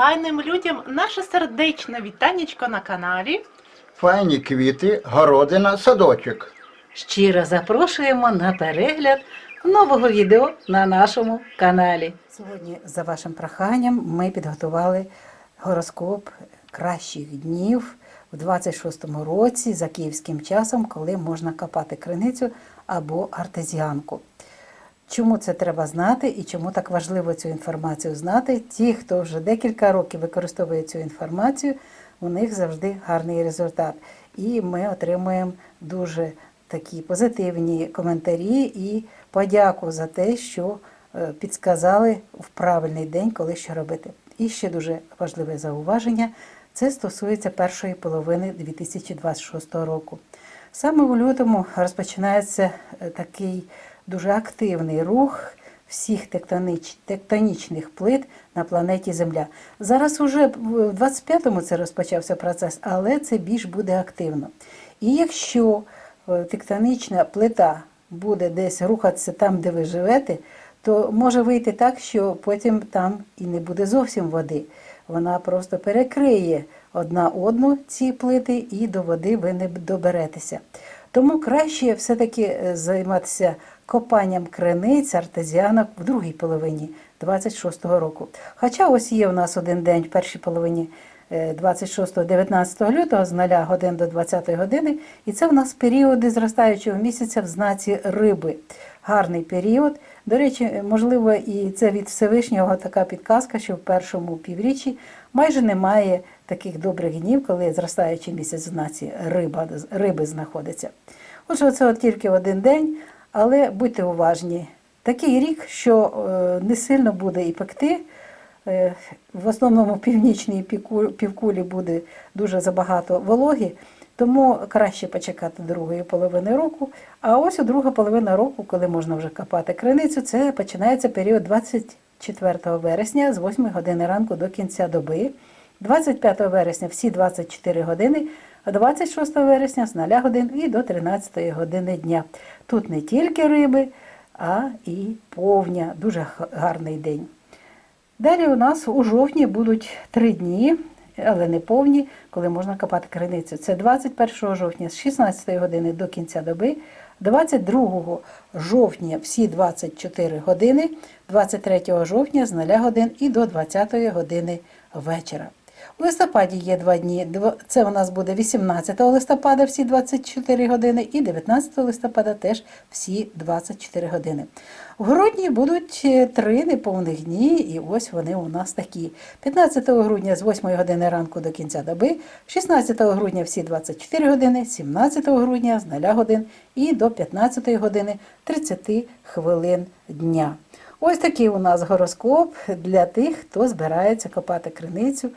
файним людям наше сердечне вітанечко на каналі. Файні квіти, городина, садочок. Щиро запрошуємо на перегляд нового відео на нашому каналі. Сьогодні, за вашим проханням, ми підготували гороскоп кращих днів у 26-му році за київським часом, коли можна копати криницю або артезіанку. Чому це треба знати і чому так важливо цю інформацію знати? Ті, хто вже декілька років використовує цю інформацію, у них завжди гарний результат. І ми отримуємо дуже такі позитивні коментарі і подяку за те, що е, підсказали в правильний день, коли що робити. І ще дуже важливе зауваження. Це стосується першої половини 2026 року. Саме у лютому розпочинається е, такий дуже активний рух всіх тектонич, тектонічних плит на планеті Земля. Зараз уже в 25-му це розпочався процес, але це більш буде активно. І якщо е, тектонічна плита буде десь рухатися там, де ви живете, то може вийти так, що потім там і не буде зовсім води. Вона просто перекриє одна одну ці плити, і до води ви не доберетеся. Тому краще все-таки е, займатися копанням криниць, артезіанок в другій половині 26-го року. Хоча ось є в нас один день в першій половині 26-19 лютого з 0 годин до 20 години, і це в нас періоди зростаючого місяця в знаці риби. Гарний період. До речі, можливо, і це від Всевишнього така підказка, що в першому півріччі майже немає таких добрих днів, коли зростаючий місяць в знаці риба, риби знаходиться. Отже, це от тільки один день, але будьте уважні. Такий рік, що е, не сильно буде і пекти. Е, В основному в північній півкулі буде дуже забагато вологи, тому краще почекати другої половини року. А ось у друга половина року, коли можна вже копати криницю, це починається період 24 вересня з 8 години ранку до кінця доби. 25 вересня всі 24 години, а 26 вересня з 0 годин і до 13 години дня. Тут не тільки риби, а і повня. Дуже гарний день. Далі у нас у жовтні будуть три дні, але не повні, коли можна копати криницю. Це 21 жовтня з 16 години до кінця доби, 22 жовтня всі 24 години, 23 жовтня з 0 годин і до 20 години вечора. У листопаді є два дні. Це у нас буде 18 листопада всі 24 години і 19 листопада теж всі 24 години. В грудні будуть е, три неповних дні, і ось вони у нас такі. 15 грудня з 8 години ранку до кінця доби, 16 грудня всі 24 години, 17 грудня з 0 годин і до 15 години 30 хвилин дня. Ось такий у нас гороскоп для тих, хто збирається копати криницю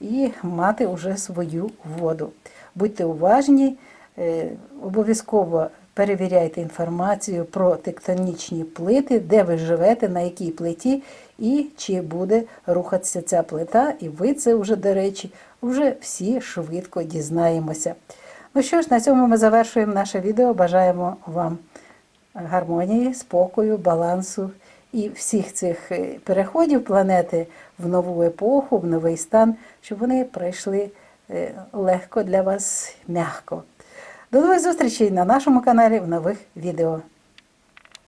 і мати вже свою воду. Будьте уважні, е, обов'язково перевіряйте інформацію про тектонічні плити, де ви живете, на якій плиті, і чи буде рухатися ця плита. І ви це вже, до речі, вже всі швидко дізнаємося. Ну що ж, на цьому ми завершуємо наше відео. Бажаємо вам гармонії, спокою, балансу і всіх цих е, переходів планети в нову епоху, в новий стан, щоб вони пройшли е, легко для вас, м'яко. До нових зустрічей на нашому каналі в нових відео.